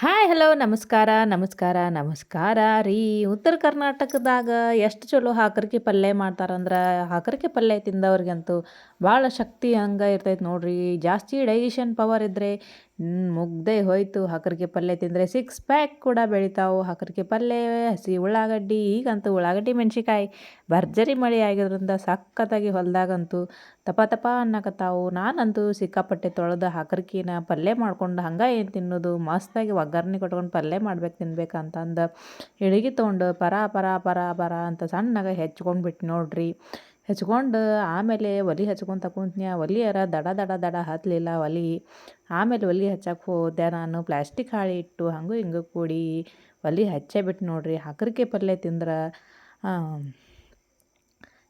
Hi hello ನಮಸ್ಕಾರ ನಮಸ್ಕಾರ ನಮಸ್ಕಾರ ರೀ. ಉತ್ತರ ಕರ್ನಾಟಕದಾಗ ಎಷ್ಟು ಚಲೋ ಹಾಕರ್ಕಿ ಪಲ್ಯ ಮಾಡ್ತಾರಂದ್ರೆ ಹಾಕರ್ಕಿ ಪಲ್ಯ ತಿಂದವ್ರಿಗಂತೂ ಭಾಳ ಶಕ್ತಿ ಹಂಗೆ ಇರ್ತೈತೆ ನೋಡ್ರಿ. ಜಾಸ್ತಿ ಡೈಜೆಷನ್ ಪವರ್ ಇದ್ದರೆ ಮುಗ್ದೆ ಹೋಯಿತು. ಹಕರಿಕೆ ಪಲ್ಯ ತಿಂದರೆ ಸಿಕ್ಸ್ ಪ್ಯಾಕ್ ಕೂಡ ಬೆಳಿತಾವು. ಹಕರಿಕೆ ಪಲ್ಯ ಹಸಿ ಉಳ್ಳಾಗಡ್ಡಿ, ಈಗಂತೂ ಉಳ್ಳಾಗಡ್ಡಿ ಮೆಣಸಿಕಾಯಿ ಭರ್ಜರಿ ಮಳೆ ಆಗಿದ್ರಿಂದ ಸಖತ್ತಾಗಿ ಹೊಲದಾಗಂತೂ ತಪ ತಪ ಅನ್ನಕತ್ತಾವು. ನಾನಂತೂ ಸಿಕ್ಕಾಪಟ್ಟೆ ತೊಳೆದು ಹಕರಿಕಿನ ಪಲ್ಯ ಮಾಡ್ಕೊಂಡು ಹಂಗೆ ಏನು ತಿನ್ನೋದು? ಮಸ್ತಾಗಿ ಒಗ್ಗರ್ಣೆ ಕೊಟ್ಕೊಂಡು ಪಲ್ಯ ಮಾಡ್ಬೇಕು ತಿನ್ಬೇಕಂತಂದು ಇಳಿಗೆ ತೊಗೊಂಡು ಪರ ಪರ ಪರ ಪರ ಅಂತ ಸಣ್ಣಗೆ ಹೆಚ್ಕೊಂಡು ಬಿಟ್ಟು ನೋಡ್ರಿ. ಹೆಚ್ಕೊಂಡು ಆಮೇಲೆ ಒಲೆ ಹಚ್ಕೊಂತ ಕುಂತ್ನ್ಯ, ಒಲಿಯರ ದಡ ದಡ ದಡ ಹತ್ತಲಿಲ್ಲ ಒಲೆ. ಆಮೇಲೆ ಒಲೆ ಹಚ್ಚಕ್ಕೆ ಹೋದೆ ನಾನು ಪ್ಲಾಸ್ಟಿಕ್ ಹಾಳಿ ಇಟ್ಟು ಹಂಗೂ ಹಿಂಗೂ ಕೂಡಿ ಒಲೆ ಹಚ್ಚೇ ಬಿಟ್ಟು ನೋಡಿರಿ, ಹಾಕರಿಕೆ ಪಲ್ಯ ತಿಂದ್ರೆ.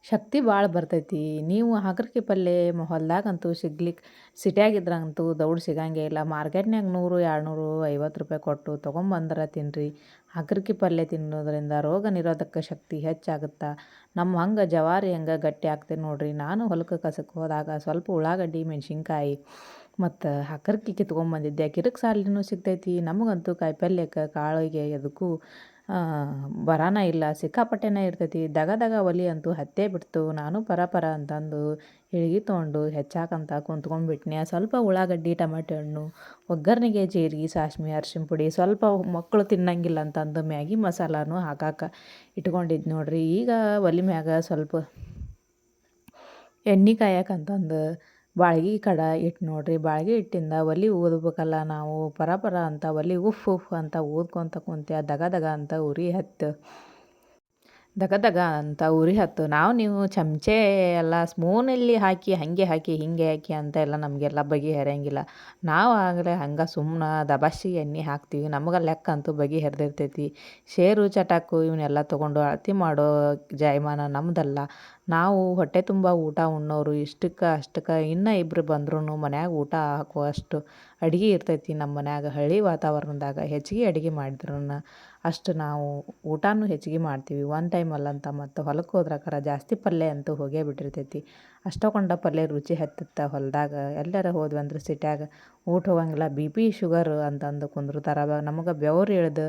ಶಕ್ತಿ ಭಾಳ ಬರ್ತೈತಿ. ನೀವು ಹಾಗರ್ಕಿ ಪಲ್ಲೆ ಹೊಲ್ದಾಗಂತೂ ಸಿಗ್ಲಿಕ್ಕೆ ಸಿಟಿಯಾಗಿದ್ರಂತೂ ದೌಡ್ ಸಿಗಂಗೇ ಇಲ್ಲ. ಮಾರ್ಕೆಟ್ನಾಗ ನೂರು ಎರಡು ನೂರು ಐವತ್ತು ರೂಪಾಯಿ ಕೊಟ್ಟು ತೊಗೊಂಬಂದ್ರೆ ತಿನ್ನಿರಿ ಹಾಗರ್ಕಿ ಪಲ್ಯ ತಿನ್ನೋದ್ರಿಂದ ರೋಗ ನಿರೋಧಕ ಶಕ್ತಿ ಹೆಚ್ಚಾಗುತ್ತೆ. ನಮ್ಮ ಹಂಗೆ ಜವಾರಿ ಹಂಗೆ ಗಟ್ಟಿ ಆಗ್ತದೆ ನೋಡಿರಿ. ನಾನು ಹೊಲಕ್ಕೆ ಕಸಕ್ಕೆ ಹೋದಾಗ ಸ್ವಲ್ಪ ಉಳ್ಳಾಗಡ್ಡಿ, ಮೆಣಸಿನ್ಕಾಯಿ ಮತ್ತು ಹಾಕರ್ಕಿ ಕಿತ್ಕೊಂಬಂದಿದ್ದೆ ಕಿರಕ್ ಸಾಲಿನೂ ಸಿಗ್ತೈತಿ. ನಮಗಂತೂ ಕಾಯಿ ಪಲ್ಯಕ್ಕೆ ಕಾಳಿಗೆ ಎದಕ್ಕೂ ಬರಾನ ಇಲ್ಲ, ಸಿಕ್ಕಾಪಟ್ಟೆನೇ ಇರ್ತೈತಿ. ದಗ ದಗ ಒಲಿ ಅಂತೂ ಹತ್ತೇ ಬಿಡ್ತು. ನಾನು ಪರ ಪರ ಅಂತಂದು ಇಳ್ಗಿ ತೊಗೊಂಡು ಹೆಚ್ಚಾಕಂತ ಕುಂತ್ಕೊಂಡ್ಬಿಟ್ನಿ. ಸ್ವಲ್ಪ ಉಳ್ಳಾಗಡ್ಡಿ, ಟಮಾಟೆ ಹಣ್ಣು, ಒಗ್ಗರ್ಣೆಗೆ ಜೀರಿಗೆ ಸಾಸ್ಮಿ ಅರ್ಶಿನ ಪುಡಿ, ಸ್ವಲ್ಪ ಮಕ್ಕಳು ತಿನ್ನಂಗಿಲ್ಲ ಅಂತಂದು ಮ್ಯಾಗಿ ಮಸಾಲಾನು ಹಾಕಾಕ ಇಟ್ಕೊಂಡಿದ್ದು ನೋಡ್ರಿ. ಈಗ ಒಲಿ ಮ್ಯಾಗ ಸ್ವಲ್ಪ ಎಣ್ಣೆ ಕಾಯಕಂತಂದು ಬಾಳ್ಗಿ ಕಡ ಇಟ್ಟು ನೋಡ್ರಿ, ಬಾಳ್ಗಿ ಇಟ್ಟಿಂದ ಒಲಿ ಊದ್ಬೇಕಲ್ಲ ನಾವು, ಪರ ಪರ ಅಂತ ಒಲಿ ಉಫ್ ಉಫ್ ಅಂತ ಊದ್ಕೊಂತ ಕುಂತೆ ದಗ ದಗ ಅಂತ ಉರಿ ಹತ್ತು. ದಗ ದಗ ಅಂತ ಉರಿ ಹತ್ತು. ನಾವು ನೀವು ಚಮಚೆ ಎಲ್ಲ ಸ್ಮೂನಲ್ಲಿ ಹಾಕಿ, ಹಾಗೆ ಹಾಕಿ, ಹೀಗೆ ಹಾಕಿ ಅಂತ ಎಲ್ಲ ನಮಗೆಲ್ಲ ಬಗೆಹರಿಯಂಗಿಲ್ಲ. ನಾವು ಆಗಲೇ ಹಂಗೆ ಸುಮ್ಮನೆ ದಬಾಸಿ ಎಣ್ಣೆ ಹಾಕ್ತೀವಿ. ನಮಗೆ ಲೆಕ್ಕ ಅಂತೂ ಬಗೆಹರಿದಿರ್ತೈತಿ. ಶೇರು, ಚಟಾಕು ಇವನ್ನೆಲ್ಲ ತೊಗೊಂಡು ಅಳತಿ ಮಾಡೋ ಜಾಯಮಾನ ನಮ್ಮದಲ್ಲ ನಾವು ಹೊಟ್ಟೆ ತುಂಬ ಊಟ ಉಣ್ಣೋರು ಇಷ್ಟಕ್ಕೆ ಅಷ್ಟಕ್ಕೆ ಇನ್ನೂ ಇಬ್ಬರು ಬಂದ್ರೂ ಮನ್ಯಾಗ ಊಟ ಹಾಕುವಷ್ಟು ಅಡುಗೆ ಇರ್ತೈತಿ ನಮ್ಮ ಮನ್ಯಾಗ. ಹಳ್ಳಿ ವಾತಾವರಣದಾಗ ಹೆಚ್ಚಿಗೆ ಅಡುಗೆ ಮಾಡಿದ್ರು ಅಷ್ಟು ನಾವು ಊಟನೂ ಹೆಚ್ಚಿಗೆ ಮಾಡ್ತೀವಿ. ಒನ್ ಟೈಮ್ ಅಲ್ಲಂತ ಮತ್ತು ಹೊಲಕ್ಕೆ ಹೋದ್ರಕ್ಕಾರ ಜಾಸ್ತಿ ಪಲ್ಯ ಅಂತೂ ಹೋಗೇ ಬಿಟ್ಟಿರ್ತೈತಿ. ಅಷ್ಟಕೊಂಡ ಪಲ್ಯ ರುಚಿ ಹತ್ತುತ್ತೆ ಹೊಲದಾಗ. ಎಲ್ಲರ ಹೋದ್ವಿ ಅಂದ್ರೆ ಸಿಟ್ಯಾಗ ಊಟ ಹೋಗಂಗಿಲ್ಲ. ಬಿ ಪಿ ಶುಗರ್ ಅಂತಂದು ಕುಂದ್ರತಾರ. ನಮಗೆ ಬೆವರು ಇಳ್ದು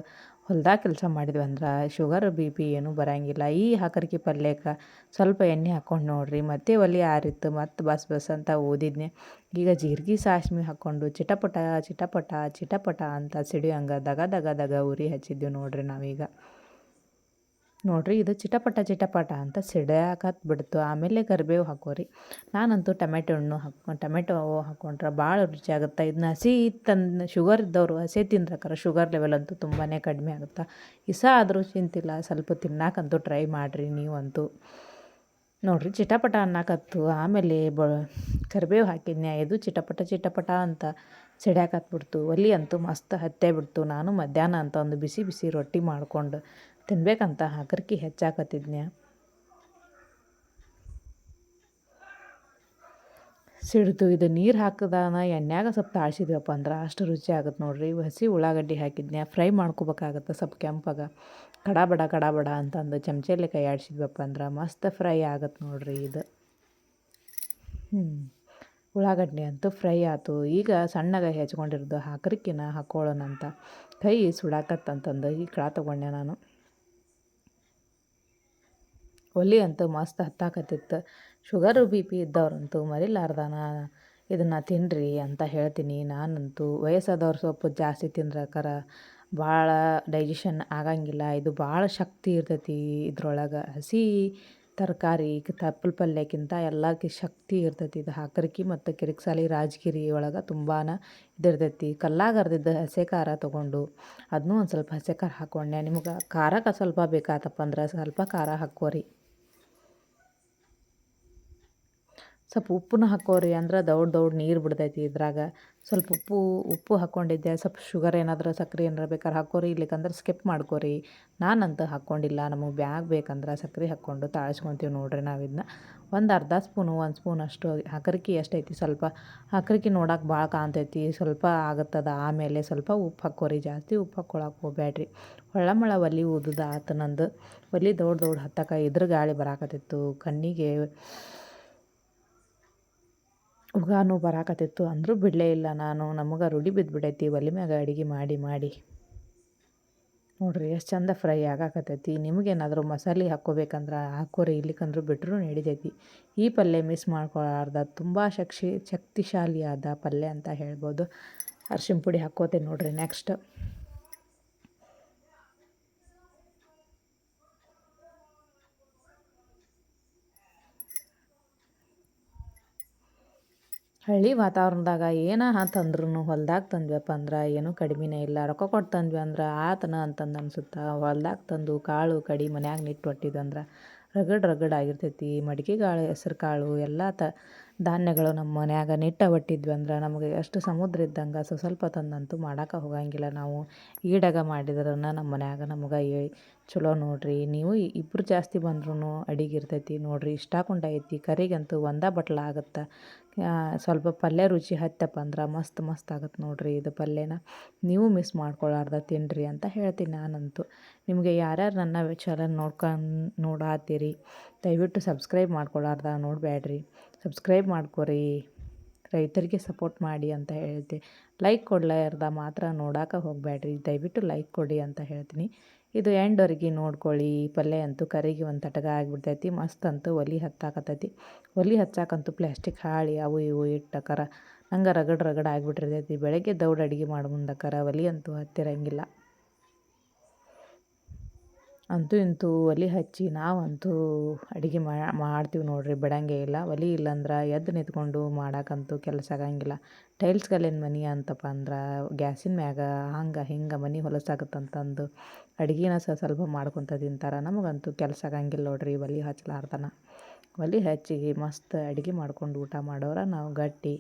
ಹೊಲ್ದಾಗ ಕೆಲಸ ಮಾಡಿದ್ವಿ ಅಂದ್ರೆ ಶುಗರ್, ಬಿ ಪಿ ಏನೂ ಬರೋಂಗಿಲ್ಲ. ಈ ಹಾಕರ್ಕಿ ಪಲ್ಯಕ್ಕೆ ಸ್ವಲ್ಪ ಎಣ್ಣೆ ಹಾಕ್ಕೊಂಡು ನೋಡಿರಿ. ಮತ್ತೆ ಒಲೆ ಆರಿತ್ತು, ಮತ್ತು ಬಸ್ ಬಸ್ ಅಂತ ಓದಿದ್ನೆ. ಈಗ ಜೀರಿಗೆ ಸಾಸ್ಮಿ ಹಾಕ್ಕೊಂಡು ಚಿಟಪಟ ಚಿಟಪಟ ಚಿಟಪಟ ಅಂತ ಸಿಡಿಯಂಗೆ ದಗ ದಗ ದಗ ಉರಿ ಹಚ್ಚಿದ್ದೆವು ನೋಡಿರಿ ನಾವೀಗ. ನೋಡಿರಿ ಇದು ಚಿಟಪಟ ಚಿಟಪಟ ಅಂತ ಸಿಡ್ಯಾಕತ್ ಬಿಡ್ತು. ಆಮೇಲೆ ಕರಿಬೇವು ಹಾಕೋರಿ. ನಾನಂತೂ ಟೊಮೆಟೊ ಹಣ್ಣು ಹಾಕೊ ಟೊಮೆಟೊ ಹಾಕ್ಕೊಂಡ್ರೆ ಭಾಳ ರುಚಿ ಆಗುತ್ತೆ. ಇದನ್ನ ಹಸಿ ತಂದು ಶುಗರ್ ಇದ್ದವರು ಹಸಿ ತಿಂದ್ರಕ್ಕಾರ ಶುಗರ್ ಲೆವೆಲ್ ಅಂತೂ ತುಂಬಾ ಕಡಿಮೆ ಆಗುತ್ತೆ. ಇಸ ಆದರೂ ಚಿಂತಿಲ್ಲ. ಸ್ವಲ್ಪ ತಿನ್ನಕ್ಕಂತೂ ಟ್ರೈ ಮಾಡಿರಿ ನೀವಂತೂ. ನೋಡಿರಿ ಚಿಟಪಟ ಅನ್ನಾಕತ್ತು. ಆಮೇಲೆ ಬ ಕರಿಬೇವು ಹಾಕಿದ್ನ್ಯಾ? ಇದು ಚಿಟಪಟ ಚಿಟಪಟ ಅಂತ. ಸಿಡ್ಯಾಕತ್ಬಿಡ್ತು ಒಲಿ ಅಂತೂ ಮಸ್ತ್ ಹತ್ತೆ ಬಿಡ್ತು. ನಾನು ಮಧ್ಯಾಹ್ನ ಅಂತ ಒಂದು ಬಿಸಿ ಬಿಸಿ ರೊಟ್ಟಿ ಮಾಡ್ಕೊಂಡು ತಿನ್ಬೇಕಂತ ಹಾಕರ್ಕಿ ಹೆಚ್ಚಾಕತ್ತಿದ್ನ್ಯ. ಸಿಡ್ತು, ಇದು ನೀರು ಹಾಕಿದಾನ? ಎಣ್ಣೆಯಾಗ ಸ್ವಲ್ಪ ತಾಳ್ಸಿದ್ವಪ್ಪ ಅಂದ್ರೆ ಅಷ್ಟು ರುಚಿ ಆಗುತ್ತೆ ನೋಡ್ರಿ. ಹಸಿ ಉಳ್ಳಾಗಡ್ಡಿ ಹಾಕಿದ್ನ್ಯಾ. ಫ್ರೈ ಮಾಡ್ಕೋಬೇಕಾಗತ್ತೆ ಸ್ವಲ್ಪ ಕೆಂಪಾಗ. ಕಡಾಬಡ ಕಡಾಬಡ ಅಂತಂದು ಚಮಚಲ್ಲಿ ಕೈ ಆಡಿಸಿದ್ವಪ್ಪ ಅಂದ್ರೆ ಮಸ್ತ್ ಫ್ರೈ ಆಗತ್ತೆ ನೋಡ್ರಿ ಇದು. ಹ್ಞೂ ಉಳ್ಳಾಗಡ್ಡಿ ಅಂತೂ ಫ್ರೈ ಆಯ್ತು ಈಗ ಸಣ್ಣಗೆ ಹೆಚ್ಕೊಂಡಿರೋದು ಹಾಕರಿಕಿನ ಅಂತ. ಕೈ ಸುಡಾಕತ್ತಂತಂದು ಈ ಕಳ ತೊಗೊಂಡೆ ನಾನು. ಒಲಿ ಅಂತೂ ಮಸ್ತ್ ಹತ್ತಾಕತ್ತಿತ್ತು. ಶುಗರು ಬಿ ಪಿ ಇದ್ದವ್ರಂತೂ ಮರಿಲಾರ್ದಾನ. ಇದನ್ನು ತಿನ್ನಿರಿ ಅಂತ ಹೇಳ್ತೀನಿ. ನಾನಂತೂ ವಯಸ್ಸಾದವ್ರು ಸೊಪ್ಪು ಜಾಸ್ತಿ ತಿಂದ್ರಕರ ಭಾಳ ಡೈಜೆಷನ್ ಆಗಂಗಿಲ್ಲ. ಇದು ಭಾಳ ಶಕ್ತಿ ಇರ್ತೈತಿ ಇದ್ರೊಳಗೆ. ಹಸಿ ತರಕಾರಿ ತಪ್ಪಲ ಪಲ್ಯಕ್ಕಿಂತ ಎಲ್ಲಕ್ಕೆ ಶಕ್ತಿ ಇರ್ತೈತಿ. ಇದು ಹಾಕರ್ಕಿ ಮತ್ತು ಕಿರಿಕ್ಸಾಲಿ ರಾಜಗಿರಿ ಒಳಗೆ ತುಂಬಾ ಇದಿರ್ತೈತಿ. ಕಲ್ಲಾಗ ಅರ್ದಿದ್ದ ಹಸೆ ಖಾರ ತೊಗೊಂಡು ಅದನ್ನೂ ಒಂದು ಸ್ವಲ್ಪ ಹಸೆ ಖಾರ ಹಾಕ್ಕೊಂಡೆ ನಿಮ್ಗೆ ಖಾರಕ್ಕೆ ಸ್ವಲ್ಪ ಬೇಕಾತಪ್ಪ ಅಂದ್ರೆ ಸ್ವಲ್ಪ ಖಾರ ಹಾಕೋರಿ ಸ್ವಲ್ಪ ಉಪ್ಪನ್ನ ಹಾಕೋರಿ ಅಂದ್ರೆ ದೌಡ್ ದೌಡ್ ನೀರು ಬಿಡ್ತೈತಿ ಇದ್ರಾಗ. ಸ್ವಲ್ಪ ಉಪ್ಪು ಉಪ್ಪು ಹಾಕ್ಕೊಂಡಿದ್ದೆ. ಸ್ವಲ್ಪ ಶುಗರ್ ಏನಾದರೂ ಸಕ್ಕರೆ ಏನಾರ ಬೇಕಾದ್ರೆ ಹಾಕೋರಿ. ಇಲ್ಲಿಕಂದ್ರೆ ಸ್ಕಿಪ್ ಮಾಡ್ಕೋರಿ. ನಾನಂತೂ ಹಾಕ್ಕೊಂಡಿಲ್ಲ ನಮಗೆ ಬ್ಯಾಗ್ ಬೇಕಂದ್ರೆ ಸಕ್ಕರೆ ಹಾಕ್ಕೊಂಡು ತಾಳ್ಸ್ಕೊತೀವಿ ನೋಡ್ರಿ ನಾವು ಇದನ್ನ ಒಂದು ಅರ್ಧ ಸ್ಪೂನು, ಒಂದು ಸ್ಪೂನ್ ಅಷ್ಟು ಹಕರಿಕಿ ಎಷ್ಟೈತಿ? ಸ್ವಲ್ಪ ಹಕರಿಕಿ ನೋಡಕ್ಕೆ ಭಾಳ ಕಾಣ್ತೈತಿ. ಸ್ವಲ್ಪ ಆಗುತ್ತದ. ಆಮೇಲೆ ಸ್ವಲ್ಪ ಉಪ್ಪು ಹಾಕೋರಿ. ಜಾಸ್ತಿ ಉಪ್ಪು ಹಾಕ್ಕೊಳಕ್ಕೆ ಹೋಗ್ಬೇಡ್ರಿ ಹೊಳ್ಳಮಳ ಒಲೆ ಊದುದ ಆತು ನಂದು. ಒಲಿ ದೌಡ್ ದೌಡ್ ಹತ್ತಕ್ಕೆ ಇದ್ರ ಗಾಳಿ ಬರಾಕತ್ತಿತ್ತು. ಕಣ್ಣಿಗೆ ಉಗಾನು ಬರಾಕತ್ತಿತ್ತು ಅಂದರೂ ಬಿಡಲೇ ಇಲ್ಲ ನಾನು. ನಮಗೆ ರೂಢಿ ಬಿದ್ದುಬಿಟ್ಟೈತಿ ಒಲೆ ಮ್ಯಾಗ ಅಡುಗೆ ಮಾಡಿ ಮಾಡಿ. ನೋಡ್ರಿ ಎಷ್ಟು ಚಂದ ಫ್ರೈ ಆಗಾಕತ್ತೈತಿ. ನಿಮಗೇನಾದರೂ ಮಸಾಲೆ ಹಾಕ್ಕೋಬೇಕಂದ್ರೆ ಹಾಕೋರಿ ಇಲ್ಲಿಕಂದ್ರೂ ಬಿಟ್ಟರು ನಡಿತೈತಿ. ಈ ಪಲ್ಯ ಮಿಸ್ ಮಾಡ್ಕೊಳಾರ್ದ. ತುಂಬ ಶಕ್ತಿ ಶಕ್ತಿಶಾಲಿಯಾದ ಪಲ್ಯ ಅಂತ ಹೇಳ್ಬೋದು. ಅರ್ಶಿಣ ಪುಡಿ ಹಾಕ್ಕೋತೀನಿ ನೋಡ್ರಿ ನೆಕ್ಸ್ಟ್ ಹಳ್ಳಿ ವಾತಾವರಣದಾಗ ಏನ ತಂದ್ರೂ ಹೊಲ್ದಾಗ ತಂದ್ವಪ್ಪ ಅಂದ್ರೆ ಏನೂ ಕಡಿಮೆನೇ ಇಲ್ಲ. ರೊಕ್ಕ ಕೊಟ್ಟು ತಂದ್ವಿ ಅಂದ್ರೆ ಆತನ ಅಂತಂದು ಅನ್ಸುತ್ತೆ. ಹೊಲ್ದಾಗ ತಂದು ಕಾಳು, ಕಡಿ ಮನ್ಯಾಗ ನಿಟ್ಟು ಹೊಟ್ಟಿದಂದ್ರೆ ರಗಡ್ ರಗಡ್ ಆಗಿರ್ತೈತಿ. ಮಡಿಕೆ ಕಾಳು ಹೆಸ್ರು ಕಾಳು ಎಲ್ಲ ತ ಧಾನ್ಯಗಳು ನಮ್ಮ ಮನ್ಯಾಗ ನಿಟ್ಟ ಬಟ್ಟಿದ್ವಿ ಅಂದ್ರೆ ನಮಗೆ ಎಷ್ಟು ಸಮುದ್ರ ಇದ್ದಂಗೆ, ಸೊ ಸ್ವಲ್ಪ ತಂದಂತೂ ಮಾಡಕ್ಕೆ ಹೋಗಂಗಿಲ್ಲ. ನಾವು ಈಡಾಗ ಮಾಡಿದ್ರನ್ನ ನಮ್ಮ ಮನ್ಯಾಗ ನಮಗೆ, ಏ ಚಲೋ ನೋಡ್ರಿ, ನೀವು ಇಬ್ಬರು ಜಾಸ್ತಿ ಬಂದ್ರೂ ಅಡಿಗೆ ಇರ್ತೈತಿ ನೋಡ್ರಿ, ಇಷ್ಟ ಐತಿ, ಕರಿಗಂತೂ ಒಂದೇ ಬಟ್ಲ ಆಗುತ್ತೆ. ಸ್ವಲ್ಪ ಪಲ್ಯ ರುಚಿ ಹತ್ತಪ್ಪ ಅಂದ್ರೆ ಮಸ್ತ್ ಮಸ್ತ್ ಆಗತ್ತೆ ನೋಡ್ರಿ ಇದು ಪಲ್ಯನ. ನೀವು ಮಿಸ್ ಮಾಡ್ಕೊಳಾರ್ದ ತಿನ್ನಿರಿ ಅಂತ ಹೇಳ್ತೀನಿ ನಾನಂತೂ. ನಿಮಗೆ ಯಾರ್ಯಾರು ನನ್ನ ಚಾನಲ್ ನೋಡ್ಕೊಂಡು ನೋಡಾತೀರಿ, ದಯವಿಟ್ಟು ಸಬ್ಸ್ಕ್ರೈಬ್ ಮಾಡ್ಕೊಳಾರ್ದ ನೋಡಬೇಡ್ರಿ ಸಬ್ಸ್ಕ್ರೈಬ್ ಮಾಡ್ಕೊರಿ. ರೈತರಿಗೆ ಸಪೋರ್ಟ್ ಮಾಡಿ ಅಂತ ಹೇಳ್ತಿ. ಲೈಕ್ ಕೊಡ್ಲಾರ್ದ ಮಾತ್ರ ನೋಡೋಕೆ ಹೋಗಬೇಡ್ರಿ ದಯವಿಟ್ಟು ಲೈಕ್ ಕೊಡಿ ಅಂತ ಹೇಳ್ತೀನಿ. ಇದು ಎಂಡ್ವರೆಗೆ ನೋಡ್ಕೊಳ್ಳಿ ಪಲ್ಯ ಅಂತೂ ಕರಿಗೆ ಒಂದು ತಟಗ ಆಗಿಬಿಡ್ತೈತಿ. ಮಸ್ತ್ ಅಂತೂ ಒಲಿ ಹತ್ತಾಕತ್ತೈತಿ. ಒಲಿ ಹಚ್ಚಾಕಂತೂ ಪ್ಲಾಸ್ಟಿಕ್ ಹಾಳಿ ಅವು ಇವು ಇಟ್ಟಕರ ಹಂಗೆ ರಗಡ್ ರಗಡ್ ಆಗಿಬಿಟ್ಟಿರ್ತೈತಿ. ಬೆಳಗ್ಗೆ ದೌಡ್ ಅಡುಗೆ ಮಾಡೋ ಮುಂದಕ್ಕಾರ ಒಲಿ ಅಂತೂ ಹತ್ತಿರಂಗಿಲ್ಲ. ಅಂತೂ ಇಂತೂ ಒಲೆ ಹಚ್ಚಿ ನಾವಂತೂ ಅಡುಗೆ ಮಾಡ್ತೀವಿ ನೋಡ್ರಿ. ಬಿಡಂಗೆ ಇಲ್ಲ. ಒಲೆ ಇಲ್ಲಂದ್ರೆ ಎದ್ದು ನಿಂತ್ಕೊಂಡು ಮಾಡೋಕ್ಕಂತೂ ಕೆಲಸ ಆಗಂಗಿಲ್ಲ. ಟೈಲ್ಸ್ ಮನೆ ಅಂತಪ್ಪ ಅಂದ್ರೆ ಗ್ಯಾಸಿನ ಮ್ಯಾಗ ಹಂಗೆ ಹಿಂಗೆ ಮನೆ ಹೊಲಸಾಗುತ್ತಂತಂದು ಅಡುಗೆನ ಸ, ಸ್ವಲ್ಪ ಮಾಡ್ಕೊತ ತಿಂತಾರೆ. ನಮಗಂತೂ ಕೆಲಸ ಆಗಂಗಿಲ್ಲ ನೋಡ್ರಿ ಒಲೆ ಹಚ್ಚಲಾರ್ದನ ಒಲೆ ಹಚ್ಚಿ ಮಸ್ತ್ ಅಡುಗೆ ಮಾಡ್ಕೊಂಡು ಊಟ ಮಾಡೋರ ನಾವು ಗಟ್ಟಿ.